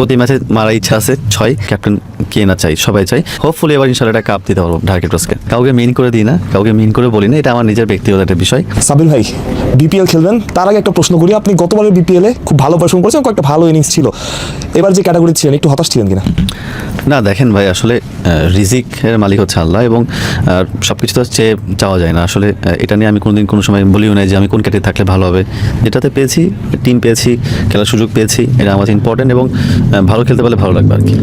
প্রতি ম্যাচে মারা ইচ্ছা আছে, ছয়। ক্যাপ্টেন কে না চাই, সবাই চাই। হোপফুলি এবার ইনশাল্লাহ একটা কাপ দিতে পারব ঢাকা ক্রসকে কাউকে মিন করে দিই না, কাউকে মিন করে বলি না, এটা আমার নিজের ব্যক্তিগত একটা বিষয়। সাবিল ভাই বিপিএল খেলবেন? তার আগে একটা প্রশ্ন করি, আপনি গতবারের বিপিএলে খুব ভালো পারফর্ম করেছেন কয়েকটা ভালো ইনিংস ছিল। এবার যে ক্যাটাগরি ছিলেন একটু হতাশ ছিলেন কিনা? না দেখেন ভাই আসলে রিজিক এর মালিক হচ্ছে আল্লাহ এবং সব কিছু তো চেয়ে চাওয়া যায় না। আসলে এটা নিয়ে আমি কোনোদিন কোনো সময় বলিও নাই যে আমি কোন ক্যাটে থাকলে ভালো হবে। যেটাতে পেয়েছি টিম পেয়েছি খেলার সুযোগ পেয়েছি এটা আমার ইম্পর্টেন্ট এবং ভালো খেলতে পারলে ভালো লাগবে আর কি।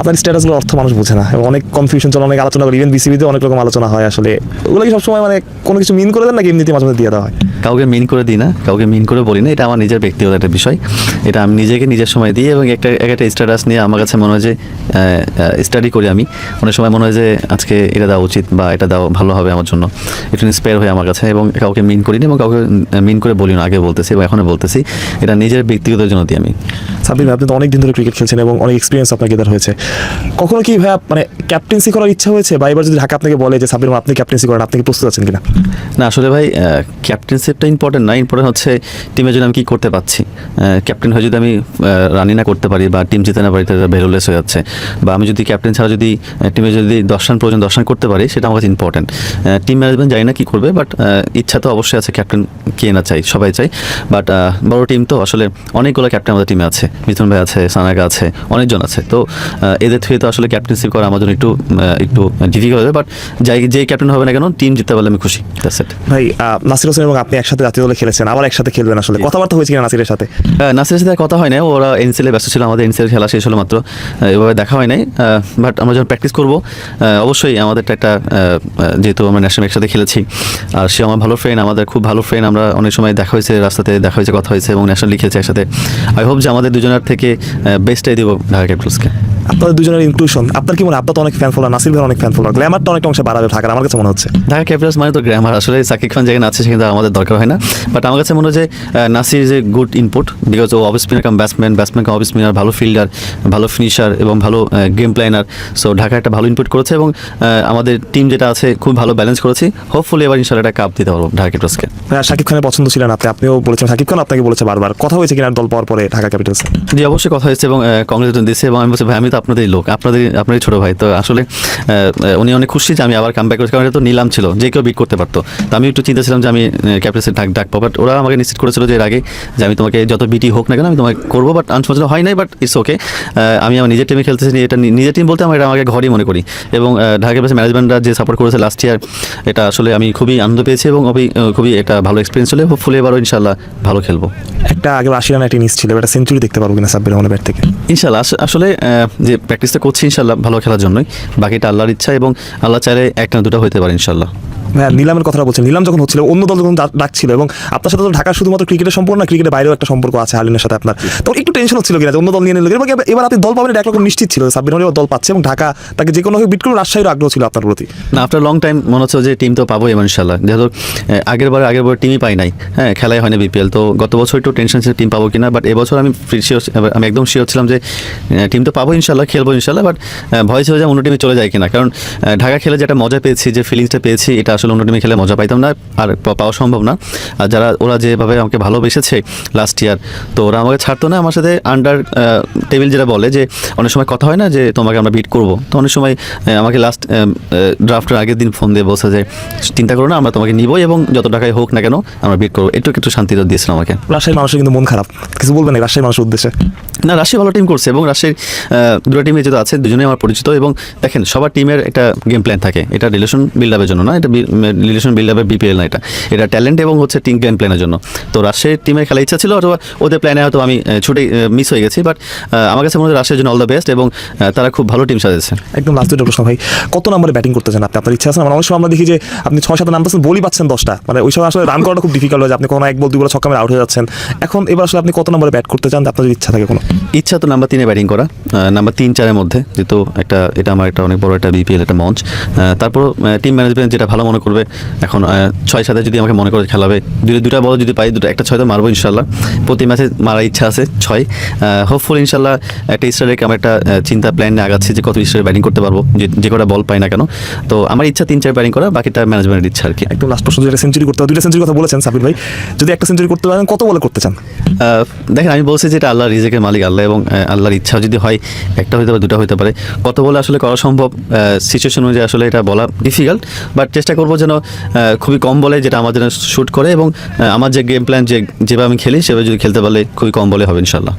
আপনার স্ট্যাটাসগুলো অর্থ মানুষ বোঝে না এবং অনেক কনফিউশন চলে অনেক আলোচনা করে। ইভেন বিসিবিতে অনেক রকম আলোচনা হয় আসলে। ওগুলো কি সবসময় মানে কোনো কিছু মিন করে দেন নাকি এমনিতে মাঝে মাঝে দিয়ে দেওয়া হয়? কাউকে মিন করে দিই না, কাউকে মিন করে বলি না, এটা আমার নিজের ব্যক্তিগত একটা বিষয়। এটা আমি নিজেকে নিজের সময় দিই এবং একটা, এক একটা স্ট্যাটাস নিয়ে আমার কাছে মনে হয় যে স্টাডি করি আমি। অনেক সময় মনে হয় যে, আজকে এটা দেওয়া উচিত বা এটা দেওয়া ভালো হবে আমার জন্য। একটু ইন্সপায়ার হয়ে আমার কাছে এবং কাউকে মিন করি না এবং কাউকে মিন করে বলি না, আগে বলতেছি এবং এখনও বলতেছি। এটা নিজের ব্যক্তিগত জন্য দিই আমি। ভাই আপনি তো অনেক দিন ধরে ক্রিকেট খেলছেন এবং অনেক এক্সপিরিয়েন্স আপনাকে এদার হয়েছে। কখনো কি ভাই মানে ক্যাপ্টেন্সি করার ইচ্ছা হয়েছে? বা এবার যদি ঢাকা আপনাকে বলে যে ভাই, আপনি ক্যাপ্টেন্সি করেন আপনি কি প্রস্তুত আছেন কিনা? না আসলে ভাই ক্যাপ্টেনশিপটা ইম্পর্টেন্ট না ইম্পর্টেন্ট হচ্ছে টিমে যদি আমি কী করতে পারছি। ক্যাপ্টেন হয়ে যদি আমি রানি না করতে পারি বা টিম জিতে না পারি তাহলে ভ্যালুলেস হয়ে যাচ্ছে বা আমি যদি ক্যাপ্টেন ছাড়া যদি টিমে যদি দশ রান প্রয়োজন দশ রান করতে পারি সেটা আমার কাছে ইম্পর্টেন্ট টিম ম্যানেজমেন্ট জানি না কী করবে বাট ইচ্ছা তো অবশ্যই আছে ক্যাপ্টেন কে না চাই সবাই চাই। বাট বড় টিম তো আসলে অনেকগুলো ক্যাপ্টেন আমাদের টিমে আছে। মিথুন ভাই আছে সানাগা আছে অনেকজন আছে। তো এদের থেকে তো আসলে ক্যাপ্টেন্সি করা আমার জন্য একটু একটু ডিফিকাল্ট হবে বাট যাই যেই ক্যাপ্টেন হবে না কেন টিম জিততে পারলে আমি খুশি। ভাই নাসির হোসেন এবং আপনি একসাথে জাতীয় দলে খেলেছেন আবার একসাথে খেলবেন আসলে। কথাবার্তা হয়েছে কিনা নাসিরের সাথে? হ্যাঁ, নাসিরের সাথে কথা হয় না ওরা এনসিএলে ব্যস্ত ছিল আমাদের এনসিএল খেলা শেষ হলো মাত্র। এভাবে দেখা হয় নাই বাট আমরা যখন প্র্যাকটিস করব অবশ্যই আমাদের একটা যেহেতু আমরা ন্যাশনাল একসাথে খেলেছি আর সে আমার ভালো ফ্রেন্ড আমাদের খুব ভালো ফ্রেন্ড আমরা অনেক সময় দেখা হয়েছে রাস্তাতে দেখা হয়েছে কথা হয়েছে এবং ন্যাশনাল খেলছে একসাথে। আই হোপ যে আমাদের দুজনের থেকে বেস্টটাই দেবো ঢাকা ক্যাপিটালসকে আপনাদের দুজনের ইনক্লুশন আপনার কি মনে হয়? আপনার তো অনেক ফ্যান ফলোয়ার নাসির ভাই অনেক ফ্যান ফলোয়ার গ্ল্যামারটা অনেক অংশে বাড়াবে ঢাকার আমার কাছে মনে হচ্ছে। ঢাকা ক্যাপিটালস মানে তো গ্রামার আসলে সাকিব খান যেখানে আছে সেখানে আমাদের দরকার হয় না। বাট আমার কাছে মনে হয় যে নাসির যে good input because O off spinner cum batsman batsman cum off spinner ভালো ফিল্ডার ভালো ফিনিশার এবং ভালো গেম প্ল্যানার সো ঢাকা একটা ভালো ইনপুট করেছে এবং আমাদের টিম যেটা আছে খুব ভালো ব্যালেন্স করেছি। হোপফুলি এবার ইনশাল্লাহ একটা কাপ দিতে পারব ঢাকা ক্যাপিটালসকে শাকিব খানের পছন্দ ছিলেন আপনি। আপনিও বলেছেন শাকিব খান আপনাকে বলেছে বারবার। কথা হয়েছে কিনা দল পাওয়ার পরে ঢাকা ক্যাপিটালসে জি অবশ্যই কথা হয়েছে এবং কংগ্রেস দিয়েছে এবং আমি বলছি ভাই আমি তো আপনাদের লোক আপনাদের আপনারই ছোটো ভাই। তো আসলে উনি অনেক খুশি যে আমি আবার কাম ব্যাক করেছি কারণ এটা তো নিলাম ছিল যে কেউ বিট করতে পারতো। তো আমি একটু চিন্তা ছিলাম যে আমি ক্যাপ্টেন্সি ডাক ডাকবো বাট ওরা আমাকে নিশ্চিত করেছিল যে এর আগে যে আমি তোমাকে যত বিটি হোক না কেন আমি তোমাকে করব বাট আনসমোচনা হয় নাই বাট ইটস ওকে আমি আমার নিজের টিমে খেলতেছি এটা নিজের টিম বলতে আমার এটা আমাকে ঘরই মনে করি। এবং ঢাকা ক্যাপিটালস ম্যানেজমেন্টরা যে সাপোর্ট করেছে লাস্ট ইয়ার এটা আসলে আমি খুবই আনন্দ পেয়েছি এবং খুবই আহ, খুবই এটা ভালো এক্সপিরিয়েন্স হলে ফুলে এবারও ইনশাল্লাহ ভালো খেলব। একটা আগে আশি রান একটা ইনিংস ছিল এটা সেঞ্চুরি দেখতে পারব কিনা সাব্বির রহমানের ব্যাট থেকে। ইনশাল্লাহ আস- আসলে যে প্র্যাকটিসটা করছি ইনশাল্লাহ ভালো খেলার জন্যই। বাকিটা আল্লাহর ইচ্ছা এবং আল্লাহ চাইলে একটা দুটো হইতে পারে ইনশাল্লাহ হ্যাঁ নিলামের কথা বলছেন নিলাম যখন হচ্ছিল অন্য দল যখন ডাকছিল এবং আপনার সাথে তো ঢাকার শুধুমাত্র ক্রিকেটের সম্পর্ক না ক্রিকেটের বাইরেও একটা সম্পর্ক আছে হালিনের সাথে আপনার। তখন একটু টেনশন হচ্ছিল কিনা যে অন্য দল নিয়ে নিল এবং এবার- আপনি দল পাবেন একরকম নিশ্চিত ছিল সাব্বির রহমানের দল পাচ্ছে এবং ঢাকা তাকে যে কোনো বিট করে রাজশাহীর আগ্রহ ছিল আপনার প্রতি। না আফটার লং টাইম মনে হচ্ছে যে টিম তো পাবোই এবার ইনশাল্লাহ যেহেতু আগের বার আগের বার টিমই পাই নাই। হ্যাঁ খেলাই হয়নি বিপিএল তো গত বছর একটু টেনশন ছিল টিম পাবো কিনা বাট এবছর আমি শিওর আমি একদম শিওর ছিলাম যে টিম তো পাবো ইনশাল্লাহ খেলব ইনশাল্লাহ বাট ভয় ছিল যে অন্য টিমে চলে যায় কিনা। কারণ ঢাকা খেলে যেটা মজা পেয়েছি যে ফিলিংসটা পেয়েছি এটা আসলে অন্য টিমে খেলে মজা পাইতাম না আর পাওয়া সম্ভব না। আর যারা ওরা যেভাবে আমাকে ভালোবেসেছে লাস্ট ইয়ার তো ওরা আমাকে ছাড়তো না। আমার সাথে আন্ডার টেবিল যেটা বলে যে অনেক সময় কথা হয় না যে তোমাকে আমরা বিট করব। তো অনেক সময় আমাকে লাস্ট ড্রাফটের আগের দিন ফোন দিয়ে বলছে যে চিন্তা করো না আমরা তোমাকে নিবো এবং যত টাকায় হোক না কেন আমরা বিট করব। একটু একটু শান্তি তো দিয়েছিল আমাকে। রাজশাহীর মানুষের কিন্তু মন খারাপ। কিছু বলবেন না রাজশাহীর মানুষের উদ্দেশ্যে? না রাশি ভালো টিম করছে এবং রাশির দুটো টিমে যেটা আছে দুজনেই আমার পরিচিত এবং দেখেন সবার টিমের একটা গেম প্ল্যান থাকে। এটা রিলেশন বিল্ড আপের জন্য না এটা রিলেশন বিল্ড আপের বিপিএল না এটা। এটা ট্যালেন্ট এবং হচ্ছে টিম গেম প্ল্যানের জন্য। তো রাশিয়ার টিমের খেলার ইচ্ছা ছিল অথবা ওদের প্ল্যানে হয়তো আমি ছুটে মিস হয়ে গেছি বাট আমার কাছে মনে হয় রাশিয়ার জন্য অল দ্য বেস্ট এবং তারা খুব ভালো টিম সাজেছে একদম লাস্ট দুটো প্রশ্ন ভাই কত নম্বরে ব্যাটিং করতে চান আপনি? আপনার ইচ্ছা আছে না? মানে অনেক সময় আমরা দেখি যে আপনি ছয় সাত নামতেছেন বলই পাচ্ছেন দশটা। মানে ওই সময় আসলে রান করাটা খুব ডিফিকাল্ট হয়ে যায় আপনি কোনো এক বল দুই বল ছক্কা মেরে আউট হয়ে যাচ্ছেন। এখন এবার আসলে আপনি কত নম্বরে ব্যাট করতে চান? আপনার যদি ইচ্ছা থাকে কোনো। ইচ্ছা তো নাম্বার তিনে ব্যাটিং করা নাম্বার তিন চারের মধ্যে যেহেতু একটা এটা আমার একটা অনেক বড় একটা বিপিএল একটা মঞ্চ। তারপর টিম ম্যানেজমেন্ট যেটা ভালো মনে মনে করবে। এখন ছয় সাথে যদি আমাকে মনে করে খেলাবে দুটো দুটা বল যদি পাই দুটো একটা ছয় তো মারবো ইনশাল্লাহ প্রতি ম্যাচে মারার ইচ্ছা আছে ছয়। হোপফুল ইনশাল্লাহ একটা স্টারের আমার একটা চিন্তা প্ল্যান নিয়ে আগাচ্ছি যে কত স্টারে ব্যাটিং করতে পারব যে যে কটা বল পাই না কেন। তো আমার ইচ্ছা তিন চার ব্যাটিং করা বাকিটা ম্যানেজমেন্টের ইচ্ছা আর কি। একদম লাস্ট প্রশ্ন যেটা সেঞ্চুরি করতে হবে দুইটা সেঞ্চুরি কথা বলেছেন সাবির ভাই। যদি একটা সেঞ্চুরি করতে পারেন কত বলে করতে চান? দেখেন আমি বলছি যেটা আল্লাহ রিজেকের মালিক আল্লাহ এবং আল্লাহর ইচ্ছা যদি হয় একটা হতে পারে দুটো হতে পারে। কত বলে আসলে করা সম্ভব? সিচুয়েশন অনুযায়ী আসলে এটা বলা ডিফিকাল্ট বাট চেষ্টা করব যেন আহ, খুবই কম বলে যেটা আমার যেন শ্যুট করে এবং আমার যে গেম প্ল্যান যে যেভাবে আমি খেলি সেভাবে যদি খেলতে পারলে খুবই কম বলে হবে ইনশাল্লাহ